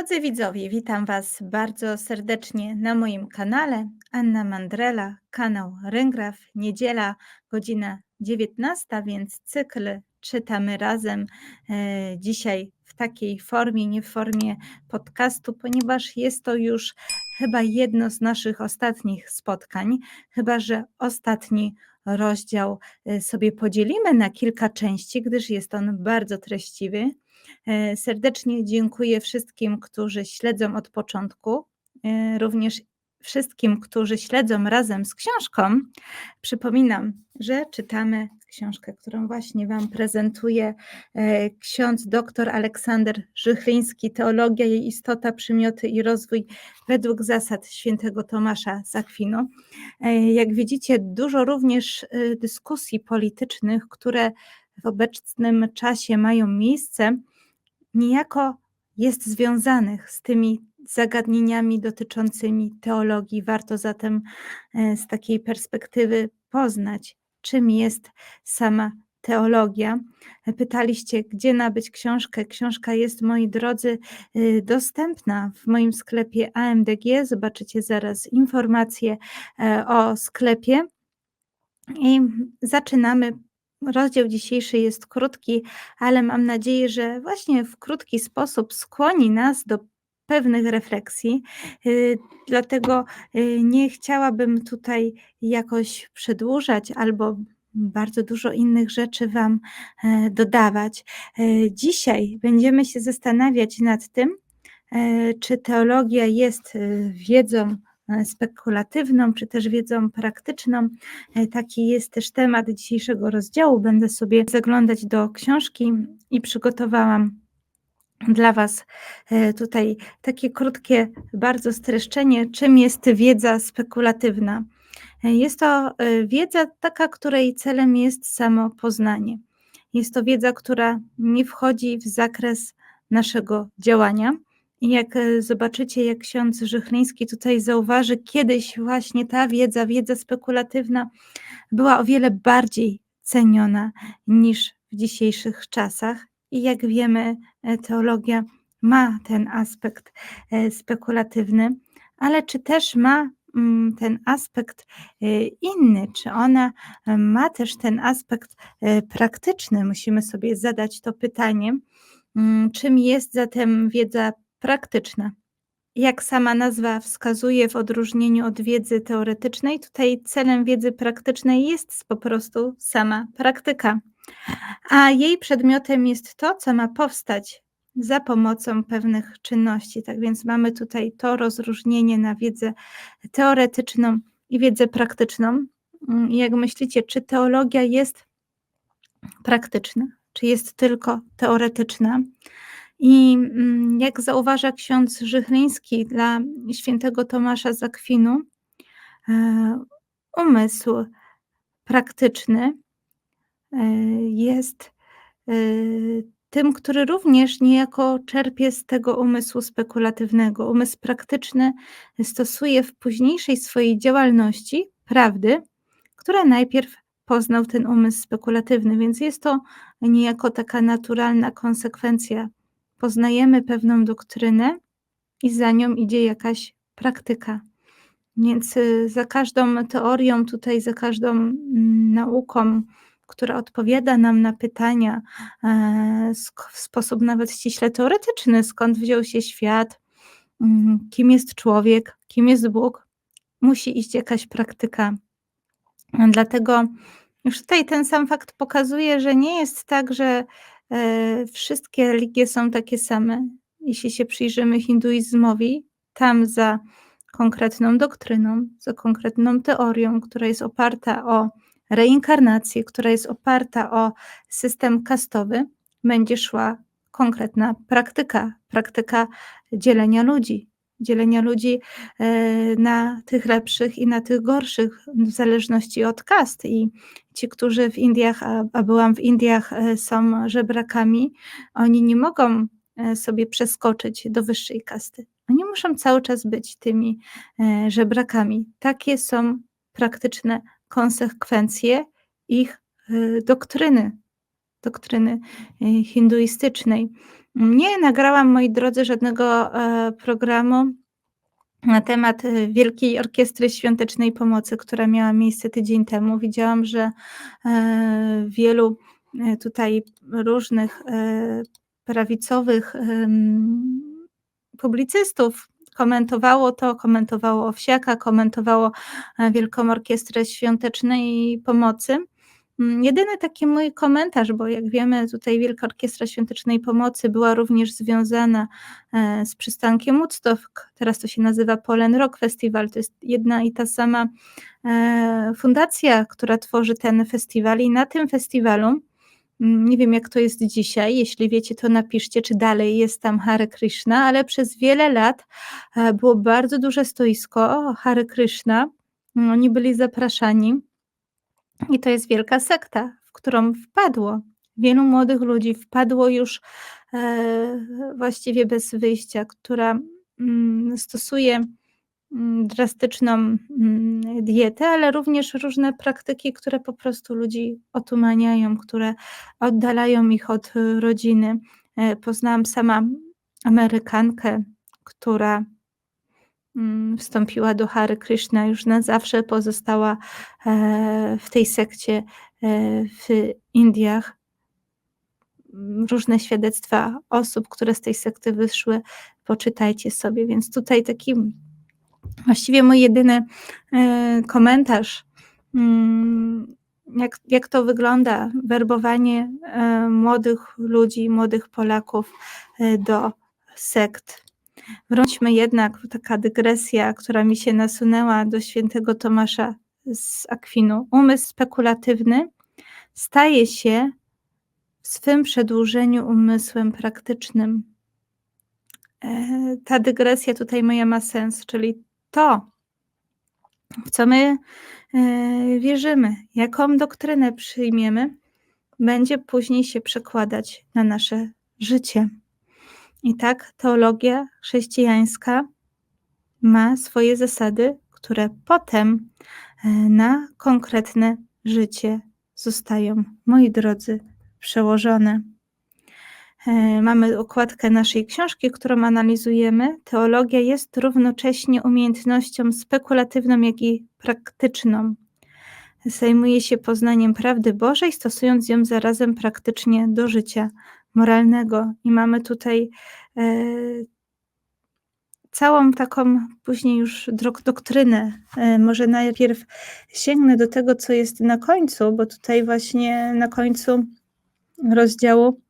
Drodzy widzowie, witam Was bardzo serdecznie na moim kanale. Anna Mandrela, kanał Ryngraf, niedziela, godzina 19, więc cykl czytamy razem. E, dzisiaj w takiej formie, nie w formie podcastu, ponieważ jest to już chyba jedno z naszych ostatnich spotkań, chyba że ostatni rozdział e, sobie podzielimy na kilka części, gdyż jest on bardzo treściwy. E, serdecznie dziękuję wszystkim, którzy śledzą od początku, e, również wszystkim, którzy śledzą razem z książką. Przypominam, że czytamy książkę, którą właśnie Wam prezentuje e, ksiądz dr Aleksander Żychliński, Teologia, jej istota, przymioty i rozwój według zasad świętego Tomasza z Akwinu. Jak widzicie, dużo również dyskusji politycznych, które w obecnym czasie mają miejsce, niejako jest związanych z tymi zagadnieniami dotyczącymi teologii. Warto zatem e, z takiej perspektywy poznać, czym jest sama teologia. Pytaliście, gdzie nabyć książkę. Książka jest, moi drodzy, y, dostępna w moim sklepie AMDG. Zobaczycie zaraz informacje e, o sklepie. I zaczynamy Rozdział dzisiejszy jest krótki, ale mam nadzieję, że właśnie w krótki sposób skłoni nas do pewnych refleksji. Y, dlatego y, nie chciałabym tutaj jakoś przedłużać albo bardzo dużo innych rzeczy Wam e, dodawać. E, dzisiaj będziemy się zastanawiać nad tym, e, czy teologia jest wiedzą spekulatywną, czy też wiedzą praktyczną. E, taki jest też temat dzisiejszego rozdziału. Będę sobie zaglądać do książki i przygotowałam dla Was e, tutaj takie krótkie, bardzo streszczenie, czym jest wiedza spekulatywna. Jest to wiedza taka, której celem jest samo poznanie. Jest to wiedza, która nie wchodzi w zakres naszego działania, jak e, zobaczycie, jak ksiądz Żychliński tutaj zauważy, kiedyś właśnie ta wiedza, wiedza spekulatywna była o wiele bardziej ceniona niż w dzisiejszych czasach. I jak wiemy, e, teologia ma ten aspekt e, spekulatywny, ale czy też ma mm, ten aspekt inny, czy ona ma też ten aspekt praktyczny? Musimy sobie zadać to pytanie. Mm, czym jest zatem wiedza praktyczna. Jak sama nazwa wskazuje, w odróżnieniu od wiedzy teoretycznej, tutaj celem wiedzy praktycznej jest po prostu sama praktyka, a jej przedmiotem jest to, co ma powstać za pomocą pewnych czynności. Tak więc mamy tutaj to rozróżnienie na wiedzę teoretyczną i wiedzę praktyczną. Mm, jak myślicie, czy teologia jest praktyczna, czy jest tylko teoretyczna? I mm, jak zauważa ksiądz Żychliński dla świętego Tomasza z Akwinu, e, umysł praktyczny e, jest e, tym, który również niejako czerpie z tego umysłu spekulatywnego. Umysł praktyczny stosuje w późniejszej swojej działalności prawdy, które najpierw poznał ten umysł spekulatywny, więc jest to niejako taka naturalna konsekwencja poznajemy pewną doktrynę i za nią idzie jakaś praktyka. Więc y, za każdą teorią, tutaj za każdą mm, nauką, która odpowiada nam na pytania e, w sposób nawet ściśle teoretyczny, skąd wziął się świat, mm, kim jest człowiek, kim jest Bóg, musi iść jakaś praktyka. Dlatego już tutaj ten sam fakt pokazuje, że nie jest tak, że wszystkie religie są takie same. Jeśli się przyjrzymy hinduizmowi, tam za konkretną doktryną, za konkretną teorią, która jest oparta o reinkarnację, która jest oparta o system kastowy, będzie szła konkretna praktyka, praktyka dzielenia ludzi, dzielenia ludzi e, na tych lepszych i na tych gorszych, w zależności od kast. I ci, którzy w Indiach, a byłam w Indiach, e, są żebrakami, oni nie mogą e, sobie przeskoczyć do wyższej kasty. Oni muszą cały czas być tymi żebrakami. Takie są praktyczne konsekwencje ich doktryny, doktryny hinduistycznej. Nie nagrałam, moi drodzy, żadnego, e, programu na temat, y, Wielkiej Orkiestry Świątecznej Pomocy, która miała miejsce tydzień temu. Widziałam, że, e, wielu, e, tutaj różnych, e, prawicowych, publicystów komentowało to, komentowało Owsiaka, komentowało, Wielką Orkiestrę Świątecznej Pomocy. Mm, jedyny taki mój komentarz, bo jak wiemy, tutaj Wielka Orkiestra Świątecznej Pomocy była również związana, e, z przystankiem Woodstock, teraz to się nazywa Polen Rock Festival, to jest jedna i ta sama, e, fundacja, która tworzy ten festiwal. I na tym festiwalu, mm, nie wiem jak to jest dzisiaj, jeśli wiecie, to napiszcie, czy dalej jest tam Hare Krishna, ale przez wiele lat, e, było bardzo duże stoisko Hare Krishna, mm, oni byli zapraszani i to jest wielka sekta, w którą wpadło wielu młodych ludzi, wpadło już, e, właściwie bez wyjścia, która, mm, stosuje, mm, drastyczną, mm, dietę, ale również różne praktyki, które po prostu ludzi otumaniają, które oddalają ich od rodziny. E, poznałam sama Amerykankę, która wstąpiła do Hare Krishna, już na zawsze pozostała, e, w tej sekcie, e, w Indiach. Mm, różne świadectwa osób, które z tej sekty wyszły, poczytajcie sobie. Więc tutaj taki właściwie mój jedyny, e, komentarz, mm, jak jak to wygląda, werbowanie, młodych ludzi, młodych Polaków, do sekt. Wróćmy jednak, taka dygresja, która mi się nasunęła do świętego Tomasza z Akwinu. Umysł spekulatywny staje się w swym przedłużeniu umysłem praktycznym. E, ta dygresja tutaj moja ma sens, czyli to, w co my, e, wierzymy, jaką doktrynę przyjmiemy, będzie później się przekładać na nasze życie. I tak teologia chrześcijańska ma swoje zasady, które potem, e, na konkretne życie zostają, moi drodzy, przełożone. E, mamy okładkę naszej książki, którą analizujemy. Teologia jest równocześnie umiejętnością spekulatywną, jak i praktyczną. Zajmuje się poznaniem prawdy Bożej, stosując ją zarazem praktycznie do życia moralnego. I mamy tutaj e, całą taką później już doktrynę. E, może najpierw sięgnę do tego, co jest na końcu, bo tutaj właśnie na końcu rozdziału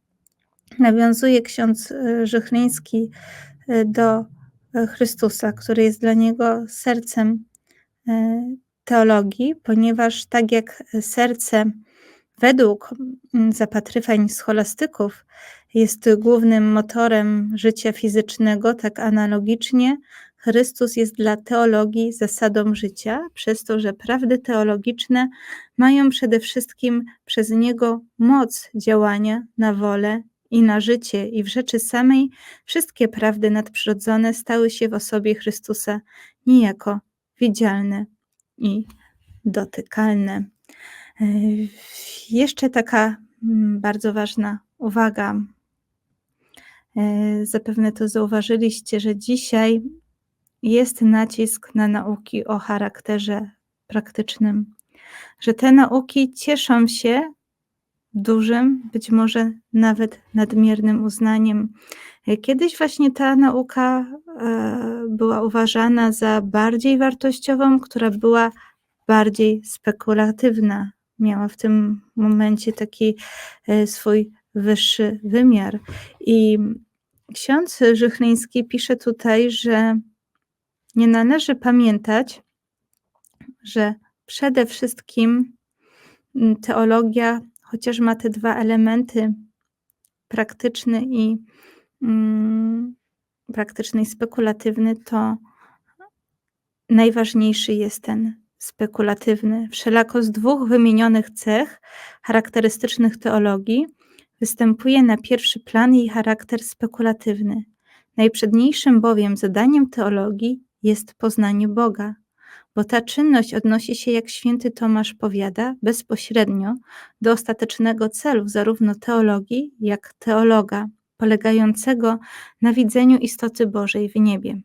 nawiązuje ksiądz e, Żychliński do Chrystusa, który jest dla niego sercem teologii, ponieważ tak jak serce według zapatrywań scholastyków jest głównym motorem życia fizycznego, tak analogicznie Chrystus jest dla teologii zasadą życia, przez to, że prawdy teologiczne mają przede wszystkim przez Niego moc działania na wolę i na życie, i w rzeczy samej wszystkie prawdy nadprzyrodzone stały się w osobie Chrystusa niejako widzialne i dotykalne. E, jeszcze taka mm, bardzo ważna uwaga. E, zapewne to zauważyliście, że dzisiaj jest nacisk na nauki o charakterze praktycznym, że te nauki cieszą się dużym, być może nawet nadmiernym uznaniem. Kiedyś właśnie ta nauka e, była uważana za bardziej wartościową, która była bardziej spekulatywna. Miała w tym momencie taki e, swój wyższy wymiar. I ksiądz Żychliński pisze tutaj, że nie należy pamiętać, że przede wszystkim teologia chociaż ma te dwa elementy, praktyczny i mm, praktyczny i spekulatywny, to najważniejszy jest ten spekulatywny. Wszelako z dwóch wymienionych cech charakterystycznych teologii występuje na pierwszy plan jej charakter spekulatywny. Najprzedniejszym bowiem zadaniem teologii jest poznanie Boga, bo ta czynność odnosi się, jak święty Tomasz powiada, bezpośrednio do ostatecznego celu zarówno teologii, jak teologa, polegającego na widzeniu istoty Bożej w niebie.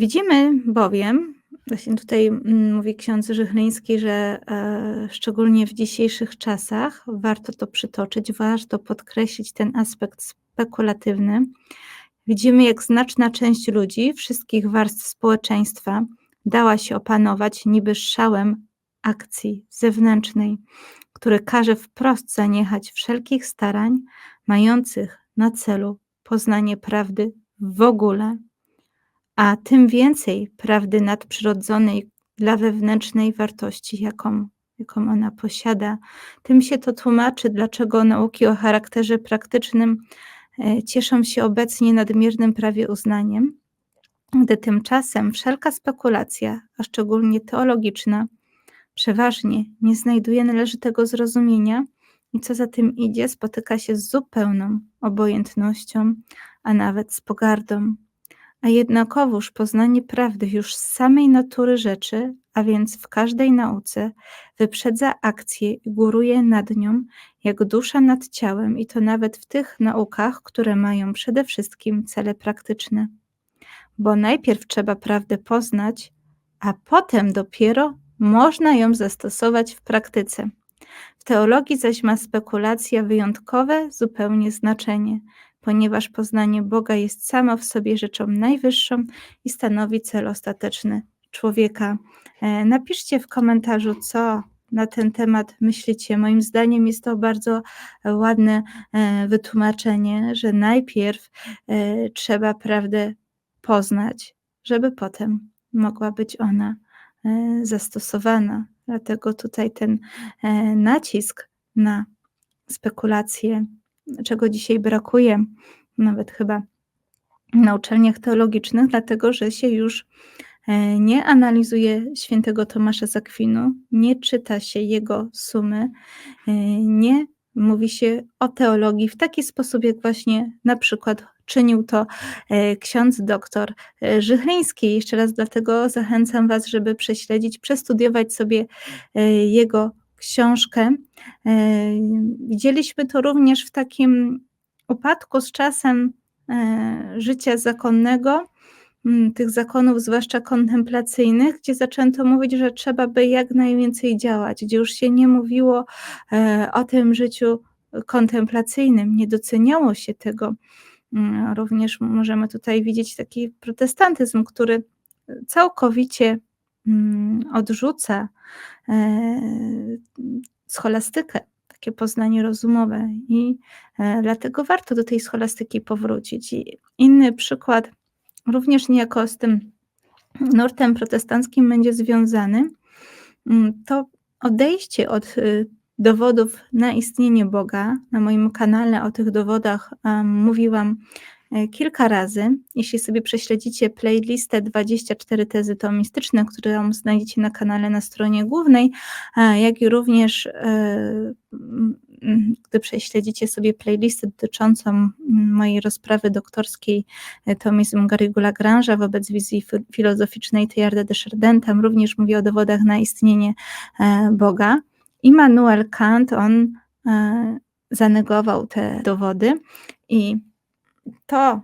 Widzimy bowiem, właśnie tutaj mm, mówi ksiądz Żychliński, że e, szczególnie w dzisiejszych czasach warto to przytoczyć, warto podkreślić ten aspekt spekulatywny. Widzimy, jak znaczna część ludzi, wszystkich warstw społeczeństwa, dała się opanować niby szałem akcji zewnętrznej, który każe wprost zaniechać wszelkich starań mających na celu poznanie prawdy w ogóle, a tym więcej prawdy nadprzyrodzonej dla wewnętrznej wartości, jaką, jaką ona posiada. Tym się to tłumaczy, dlaczego nauki o charakterze praktycznym e, cieszą się obecnie nadmiernym prawie uznaniem, gdy tymczasem wszelka spekulacja, a szczególnie teologiczna, przeważnie nie znajduje należytego zrozumienia i co za tym idzie, spotyka się z zupełną obojętnością, a nawet z pogardą. A jednakowoż poznanie prawdy już z samej natury rzeczy, a więc w każdej nauce, wyprzedza akcję i góruje nad nią, jak dusza nad ciałem, i to nawet w tych naukach, które mają przede wszystkim cele praktyczne. Bo najpierw trzeba prawdę poznać, a potem dopiero można ją zastosować w praktyce. W teologii zaś ma spekulacja wyjątkowe zupełnie znaczenie, ponieważ poznanie Boga jest samo w sobie rzeczą najwyższą i stanowi cel ostateczny człowieka. E, napiszcie w komentarzu, co na ten temat myślicie. Moim zdaniem jest to bardzo ładne e, wytłumaczenie, że najpierw e, trzeba prawdę poznać, żeby potem mogła być ona zastosowana. Dlatego tutaj ten nacisk na spekulacje, czego dzisiaj brakuje, nawet chyba na uczelniach teologicznych, dlatego że się już e, nie analizuje świętego Tomasza z Akwinu, nie czyta się jego sumy, nie mówi się o teologii w taki sposób, jak właśnie na przykład czynił to e, ksiądz doktor e, Żychryński. Jeszcze raz dlatego zachęcam Was, żeby prześledzić, przestudiować sobie e, jego książkę. Widzieliśmy to również w takim upadku z czasem życia zakonnego, tych zakonów, zwłaszcza kontemplacyjnych, gdzie zaczęto mówić, że trzeba by jak najwięcej działać, gdzie już się nie mówiło o tym życiu kontemplacyjnym, nie doceniało się tego. Mm, również możemy tutaj widzieć taki protestantyzm, który całkowicie odrzuca e, scholastykę, takie poznanie rozumowe i e, dlatego warto do tej scholastyki powrócić. I inny przykład, również niejako z tym nurtem protestanckim będzie związany, mm, to odejście od y, dowodów na istnienie Boga. Na moim kanale o tych dowodach mówiłam kilka razy. Jeśli sobie prześledzicie playlistę 24 tezy tomistyczne, którą znajdziecie na kanale na stronie głównej, jak i również e, gdy prześledzicie sobie playlistę dotyczącą mojej rozprawy doktorskiej e, Tomizm Garrigou Lagrange'a wobec wizji filozoficznej Teilharda de Chardin, tam również mówię o dowodach na istnienie Boga. Immanuel Kant, on e, zanegował te dowody i to,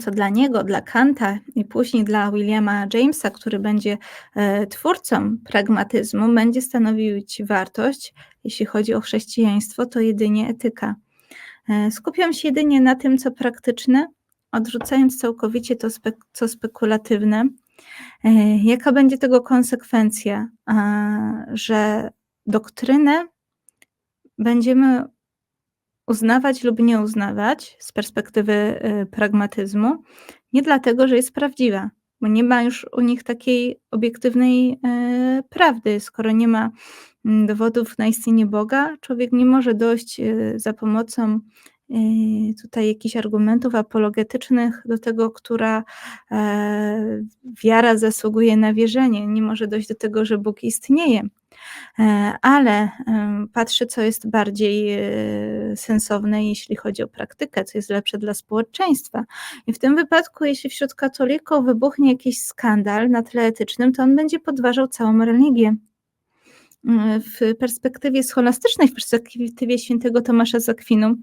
co dla niego, dla Kanta i później dla Williama Jamesa, który będzie e, twórcą pragmatyzmu, będzie stanowić wartość, jeśli chodzi o chrześcijaństwo, to jedynie etyka. E, skupiam się jedynie na tym, co praktyczne, odrzucając całkowicie to, co spekulatywne. E, jaka będzie tego konsekwencja? Że doktrynę będziemy uznawać lub nie uznawać z perspektywy y, pragmatyzmu, nie dlatego, że jest prawdziwa, bo nie ma już u nich takiej obiektywnej y, prawdy. Skoro nie ma mm, dowodów na istnienie Boga, człowiek nie może dojść y, za pomocą tutaj jakichś argumentów apologetycznych do tego, która e, wiara zasługuje na wierzenie. Nie może dojść do tego, że Bóg istnieje. E, ale patrzę, co jest bardziej e, sensowne, jeśli chodzi o praktykę, co jest lepsze dla społeczeństwa. I w tym wypadku, jeśli wśród katolików wybuchnie jakiś skandal na tle etycznym, to on będzie podważał całą religię. mm, w perspektywie scholastycznej, w perspektywie świętego Tomasza z Akwinu,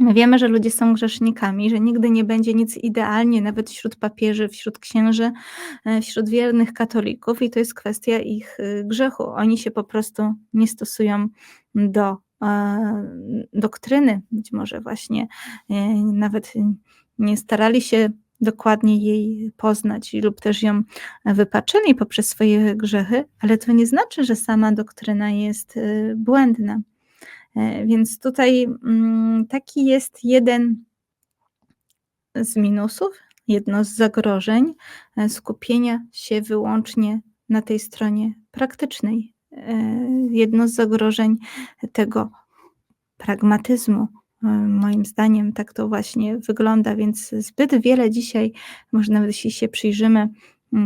my wiemy, że ludzie są grzesznikami, że nigdy nie będzie nic idealnie, nawet wśród papieży, wśród księży, e, wśród wiernych katolików i to jest kwestia ich y, grzechu. Oni się po prostu nie stosują do e, doktryny, być może właśnie e, nawet nie starali się dokładnie jej poznać lub też ją wypaczyli poprzez swoje grzechy, ale to nie znaczy, że sama doktryna jest błędna. E, więc tutaj mm, taki jest jeden z minusów, jedno z zagrożeń e, skupienia się wyłącznie na tej stronie praktycznej. E, jedno z zagrożeń tego pragmatyzmu, moim zdaniem tak to właśnie wygląda, więc zbyt wiele dzisiaj, może nawet jeśli się przyjrzymy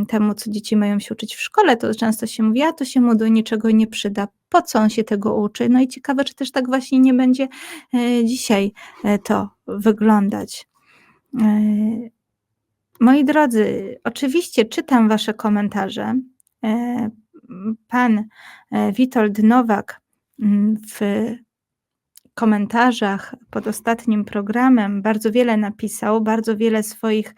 temu, co dzieci mają się uczyć w szkole, to często się mówi, a to się mu do niczego nie przyda. Po co on się tego uczy? No i ciekawe, czy też tak właśnie nie będzie e, dzisiaj e, to wyglądać. E, moi drodzy, oczywiście czytam Wasze komentarze. Pan Witold Nowak mm, w komentarzach pod ostatnim programem bardzo wiele napisał, bardzo wiele swoich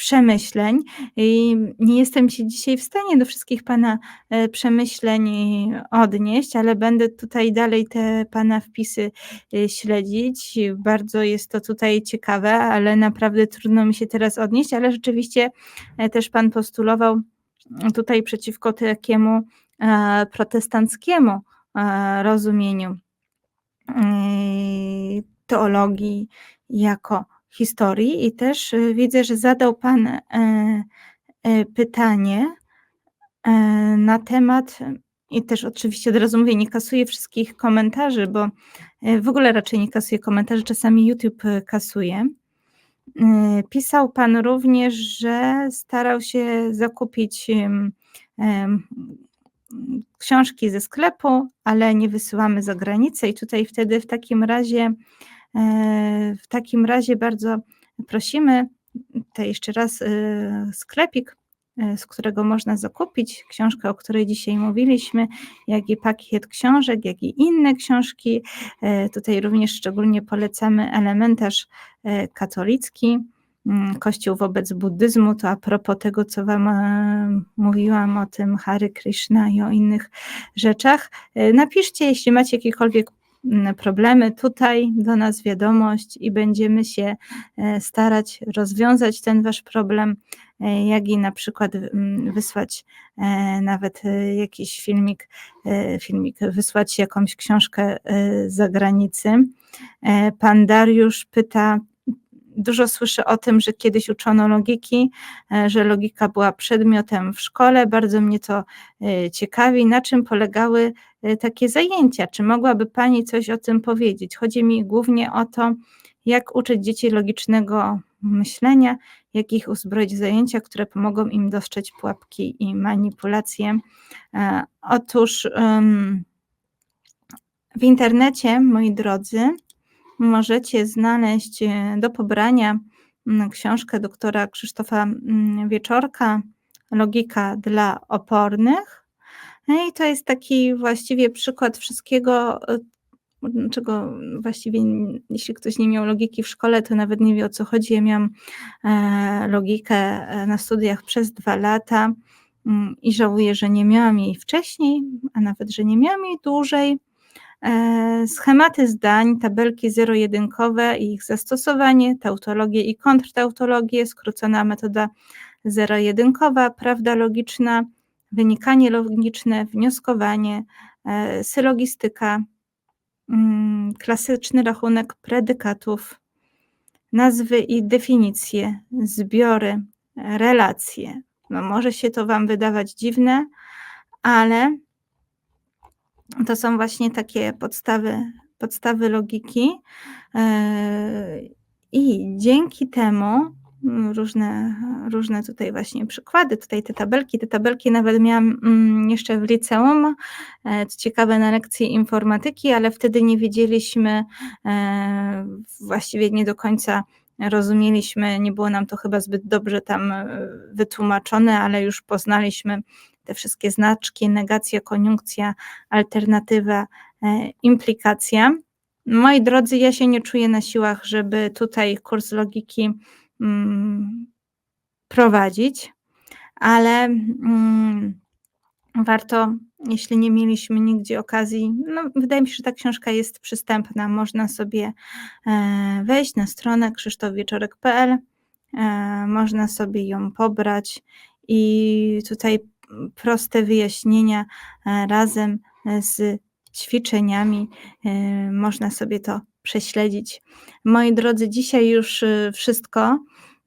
przemyśleń i nie jestem się dzisiaj w stanie do wszystkich Pana e, przemyśleń odnieść, ale będę tutaj dalej te Pana wpisy e, śledzić. Bardzo jest to tutaj ciekawe, ale naprawdę trudno mi się teraz odnieść, ale rzeczywiście też Pan postulował tutaj przeciwko takiemu protestanckiemu rozumieniu teologii jako historii i też y, widzę, że zadał Pan e, e, pytanie e, na temat i też oczywiście od razu mówię, nie kasuję wszystkich komentarzy, bo w ogóle raczej nie kasuję komentarzy, czasami YouTube kasuje. Pisał Pan również, że starał się zakupić książki ze sklepu, ale nie wysyłamy za granicę i tutaj wtedy w takim razie e, w takim razie bardzo prosimy, to jeszcze raz e, sklepik, e, z którego można zakupić książkę, o której dzisiaj mówiliśmy, jak i pakiet książek, jak i inne książki. Tutaj również szczególnie polecamy elementarz katolicki Mm, Kościół wobec buddyzmu, to a propos tego, co Wam e, mówiłam o tym Hare Krishna i o innych rzeczach. E, napiszcie, jeśli macie jakiekolwiek problemy, tutaj do nas wiadomość i będziemy się e, starać rozwiązać ten Wasz problem, jak i na przykład mm, wysłać nawet jakiś filmik, filmik wysłać jakąś książkę z zagranicy. Pan Dariusz pyta, Dużo słyszę o tym, że kiedyś uczono logiki, e, że logika była przedmiotem w szkole. Bardzo mnie to e, ciekawi. Na czym polegały e, takie zajęcia? Czy mogłaby Pani coś o tym powiedzieć? Chodzi mi głównie o to, jak uczyć dzieci logicznego myślenia, jak ich uzbroić w zajęcia, które pomogą im dostrzec pułapki i manipulacje. Otóż w internecie, moi drodzy, możecie znaleźć e, do pobrania książkę doktora Krzysztofa Wieczorka Logika dla opornych. No I to jest taki właściwie przykład wszystkiego, e, czego właściwie, jeśli ktoś nie miał logiki w szkole, to nawet nie wie o co chodzi. Ja miałam e, logikę na studiach przez dwa lata mm, i żałuję, że nie miałam jej wcześniej, a nawet, że nie miałam jej dłużej. E, schematy zdań, tabelki zero-jedynkowe i ich zastosowanie, tautologię i kontrtautologię, skrócona metoda zero-jedynkowa, prawda logiczna, wynikanie logiczne, wnioskowanie, e, sylogistyka, mm, klasyczny rachunek predykatów, nazwy i definicje, zbiory, relacje. No może się to Wam wydawać dziwne, ale to są właśnie takie podstawy, podstawy logiki. E, I dzięki temu różne, różne tutaj właśnie przykłady, tutaj te tabelki, te tabelki nawet miałam mm, jeszcze w liceum, e, co ciekawe na lekcji informatyki, ale wtedy nie wiedzieliśmy, e, właściwie nie do końca rozumieliśmy, nie było nam to chyba zbyt dobrze tam e, wytłumaczone, ale już poznaliśmy te wszystkie znaczki, negacja, koniunkcja, alternatywa, implikacja. Moi drodzy, ja się nie czuję na siłach, żeby tutaj kurs logiki mm, prowadzić, ale mm, warto, jeśli nie mieliśmy nigdzie okazji, no wydaje mi się, że ta książka jest przystępna, można sobie e, wejść na stronę krzysztofwieczorek.pl, e, można sobie ją pobrać i tutaj proste wyjaśnienia e, razem z ćwiczeniami można sobie to prześledzić. Moi drodzy, dzisiaj już wszystko.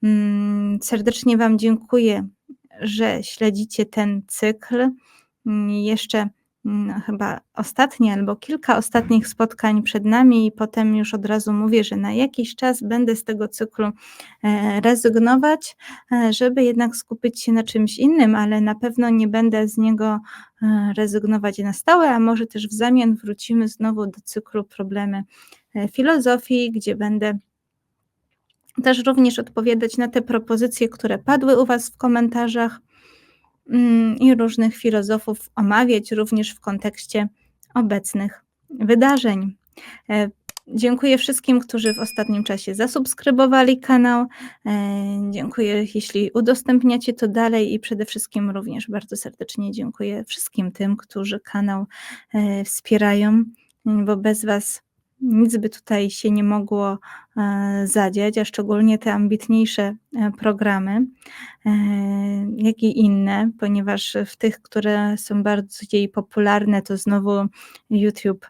Mm, serdecznie Wam dziękuję, że śledzicie ten cykl. Mm, jeszcze mm, chyba ostatnie albo kilka ostatnich spotkań przed nami i potem już od razu mówię, że na jakiś czas będę z tego cyklu e, rezygnować, e, żeby jednak skupić się na czymś innym, ale na pewno nie będę z niego e, rezygnować na stałe, a może też w zamian wrócimy znowu do cyklu problemy filozofii, gdzie będę też również odpowiadać na te propozycje, które padły u Was w komentarzach i różnych filozofów omawiać również w kontekście obecnych wydarzeń. E, dziękuję wszystkim, którzy w ostatnim czasie zasubskrybowali kanał. E, dziękuję, jeśli udostępniacie to dalej i przede wszystkim również bardzo serdecznie dziękuję wszystkim tym, którzy kanał e, wspierają, bo bez Was nic by tutaj się nie mogło e, zadziać, a szczególnie te ambitniejsze e, programy, e, jak i inne, ponieważ w tych, które są bardziej popularne, to znowu YouTube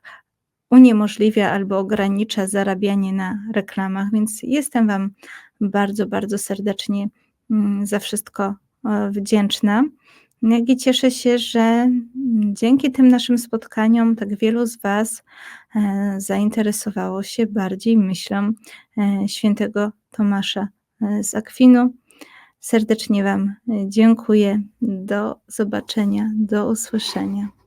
uniemożliwia albo ogranicza zarabianie na reklamach, więc jestem Wam bardzo, bardzo serdecznie mm, za wszystko wdzięczna. Jak i cieszę się, że dzięki tym naszym spotkaniom tak wielu z Was e, zainteresowało się bardziej myślą e, świętego Tomasza e, z Akwinu. Serdecznie Wam dziękuję. Do zobaczenia, do usłyszenia.